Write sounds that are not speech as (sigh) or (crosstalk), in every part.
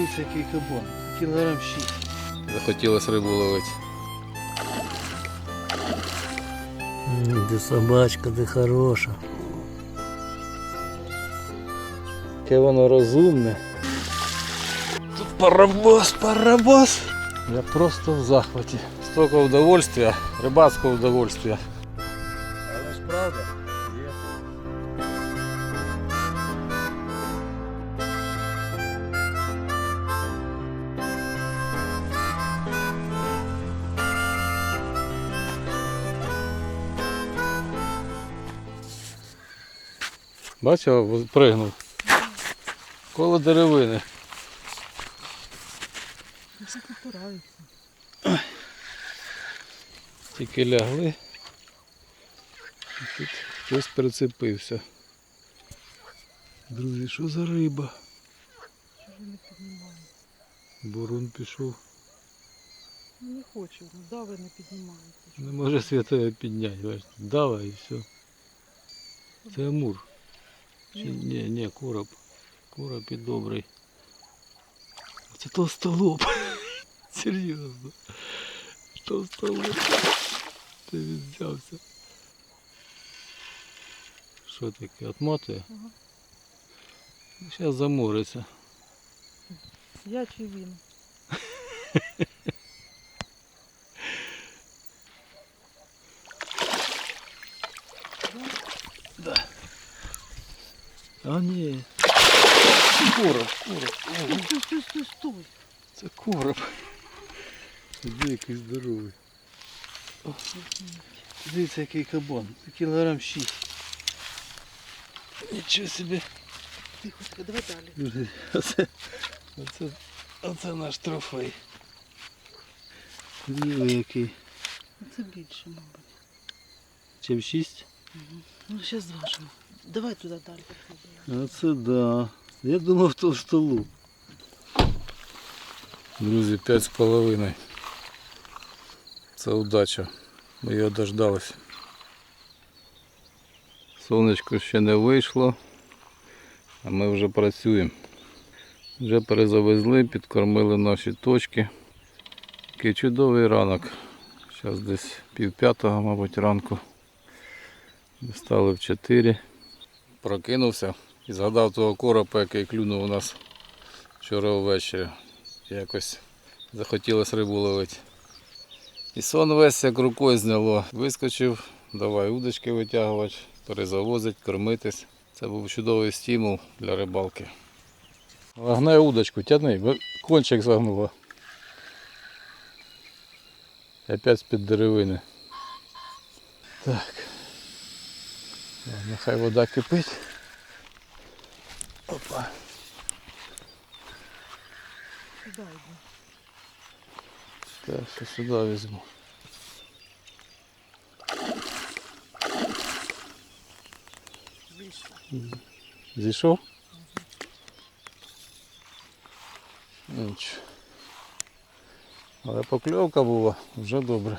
Дивіться, який кабан. Кілограм 6. Захотілось рибу ловити. Де собачка, де хороша. Яке воно розумне. Тут парабос, парабос. Я просто в захваті. Столько удовольствия, рибацького удовольствия. Бачив, пригнув. Коло деревини. Тільки лягли. Тут хтось прицепився. Друзі, що за риба? Бурун пішов. Не хочу, ну дави не піднімаєте. Не може святого підняти. бачите. Дава і все. Це амур. Чи ні, ні, короб. Короб і добрий. Це толстолоб. (laughs) Серйозно. Толстолоб. Це він взявся. Що таке? Отмотує? Зараз замориться. Я чи він? А ні. Короб, короб. Стой, стой, стой, стой. Це короб. Де який здоровий. О, Дивіться, який кабан. Кілограм 6. Нічого собі. Тихо, давай далі. Оце, оце, оце наш трофей. Диви який. Це більше, мабуть. Чим 6? Ну, зараз зважимо. Давай туди далі попробуємо. Оце да. Я думав толстолоб. Друзі, п'ять з половиною. Це удача. Ми його дождались. Сонечко ще не вийшло, а ми вже працюємо. Вже перезавезли, підкормили наші точки. Такий чудовий ранок. Зараз десь пів п'ятого, мабуть, ранку. Стали в 4. Прокинувся і згадав того коропа, який клюнув у нас вчора ввечері. Якось захотілося рибу ловити. І сон весь як рукою зняло. Вискочив, давай удочки витягувати, перезавозить, кормитись. Це був чудовий стимул для рибалки. Вагне удочку, тягни, кончик загнуло. Опять з-під деревини. Так. О, Нехай вода кипить. Опа. Сюди йди. Так, що сюди візьму. Вийшло. Зійшов? Нічого. Але покльовка була, вже добре.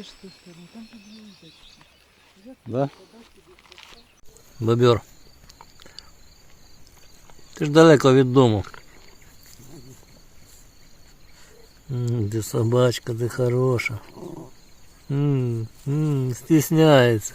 Ти йдеш з? Там. Да? Бобер. Ти ж далеко від дому. Ти собачка, ти хороша. М, м, Стісняється.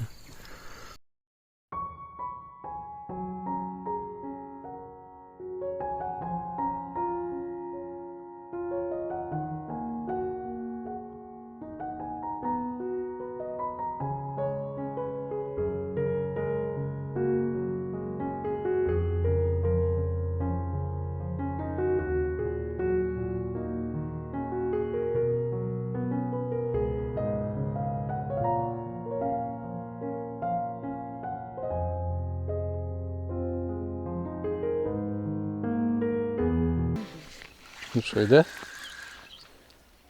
Ну що, йде?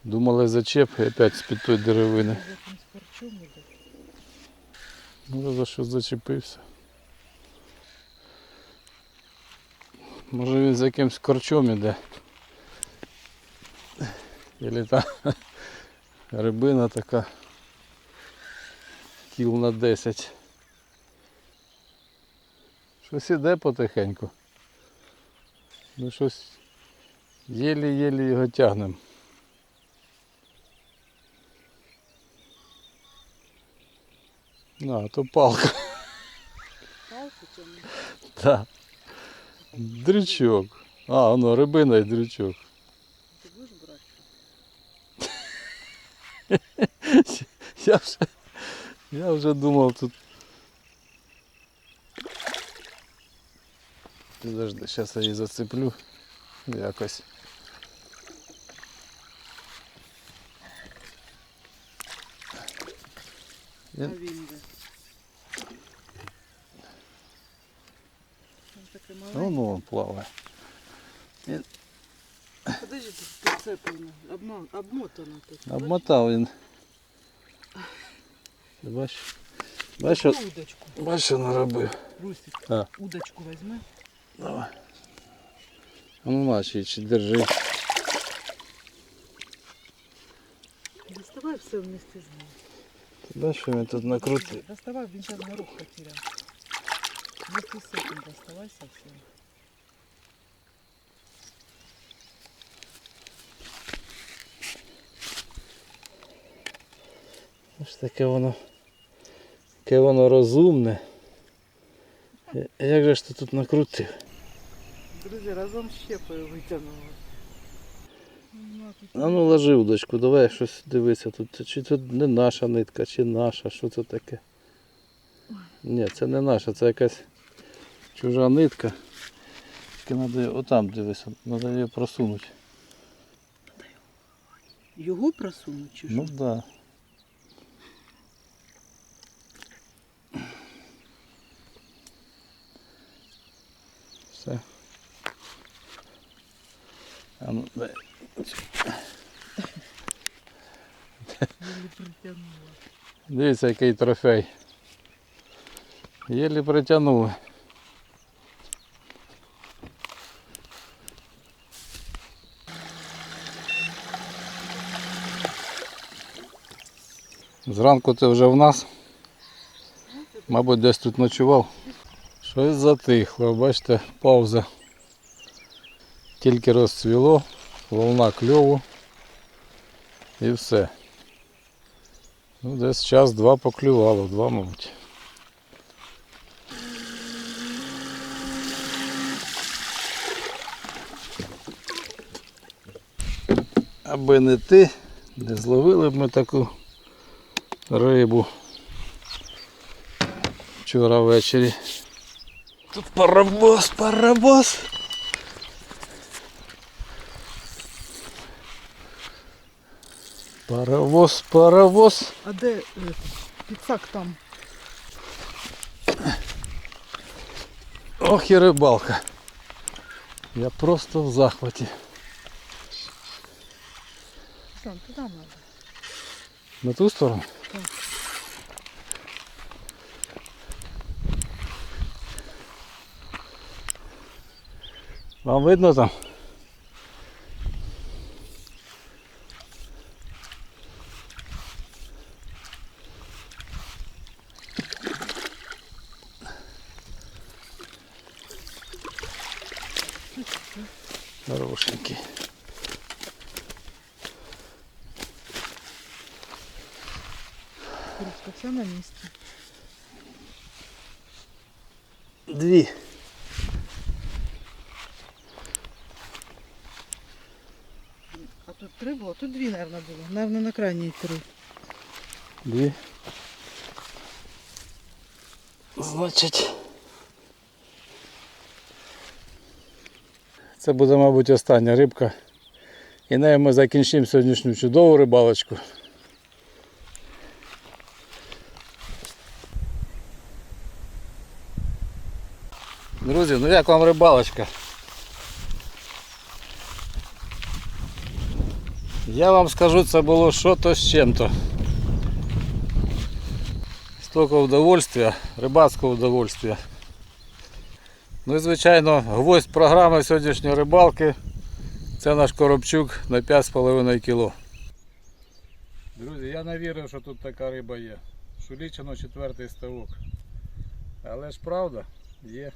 Думали зачеп і опять з-під тої деревини. Може за щось зачепився. Може він за якимсь корчом іде. Или та рибина така кіл на 10. Щось іде потихеньку. Ну щось єлі-єлі його тягнемо. А, то палка. Палку тягнемо. Так. Дрючок. А, воно рибина і дрючок. Ти будеш брати? (laughs) Я вже, я вже думав тут. Підожди, зараз я її зацеплю якось. А Я- він де? Він такий Ну, маленький. ну, плаває. Подожди, тут підцеплено. Обман, обмотано тут. Обмотав він. Ти бачиш? Бачиш, що- Бачиш? Удочку. бачиш, що наробив. Русик, А. удочку візьми. Давай. А ну наче, чи держи. Доставай все вместе з ним. Ти бачиш, що він тут накрутив. Доставай, він зараз горох потеряв. Вместе з цим доставай совсем. Ось таке воно. Яке воно розумне. Як же ж ти тут накрутив? Друзі, разом щепою витягнули. Ну, А ну ложи удочку, давай щось дивися тут. Чи тут не наша нитка, чи наша, що це таке? Ні, це не наша, це якась чужа нитка. Тільки треба отам дивися, треба її просунути. Його просунуть чи що? Ну так. Да. Все. А ну, дай. (laughs) Дивіться, який трофей. Єлі притягнули. Зранку ти вже в нас. Мабуть, десь тут ночував. Щось затихло, бачите, пауза. Тільки розцвіло, волна кльову і все. Ну, десь час-два поклювало, два, мабуть. Аби не ти, не зловили б ми таку рибу вчора ввечері. Тут парабос, парабос. Паровоз, паровоз. А де е, підсак там? Ох і рибалка. Я просто в захваті. Там, туди треба. На ту сторону? Так. Вам видно там? Кружка вся на місці. Дві. А тут три було? Тут дві, мабуть, було. Наверно, на крайній три. Дві. Значить. Це буде, мабуть, остання рибка. І нею ми закінчимо сьогоднішню чудову рибалочку. Друзі, ну як вам рибалочка? Я вам скажу, це було що-то з чим-то. Столько удовольствия, рибацького удовольствия. Ну і звичайно, гвоздь програми сьогоднішньої рибалки це наш коробчук на 5,5 кг. Друзі, я не вірив, що тут така риба є. Шулічино четвертий ставок. Але ж правда, є.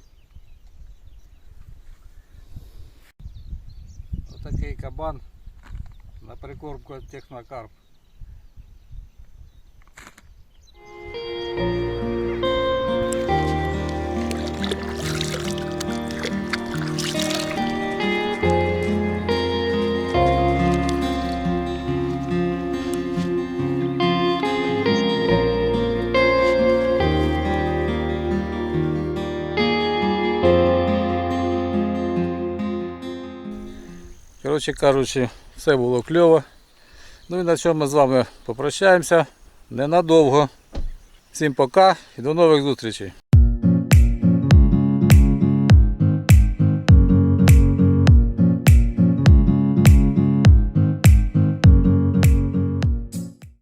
Отакий кабан на прикормку от технокарп. Коротше кажучи, все було кльово. Ну і на цьому ми з вами попрощаємося ненадовго. Всім пока і до нових зустрічей.